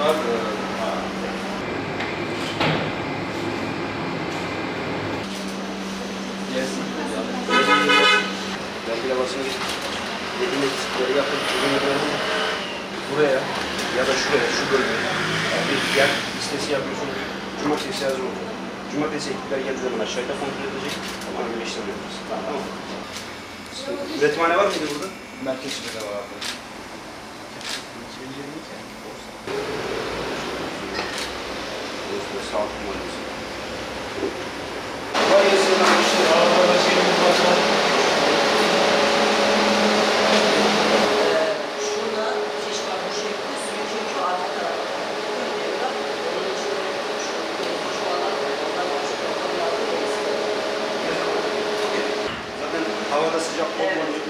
var. Gelsin. Vergi levhasını dediğim eksikleri yapıp ürünlerini buraya ya da şuraya, şu bölgeye yani bir yer listesi yapıyorsun. Cumartesi hazır olur. Cumartesi ekipler zaman aşağıda kontrol edecek. Tamam bir işlem yapıyoruz. Tamam, tamam. Üretimhane var mıydı burada? Merkez de var abi. Alan yok. Zaten havada sıcak olmadan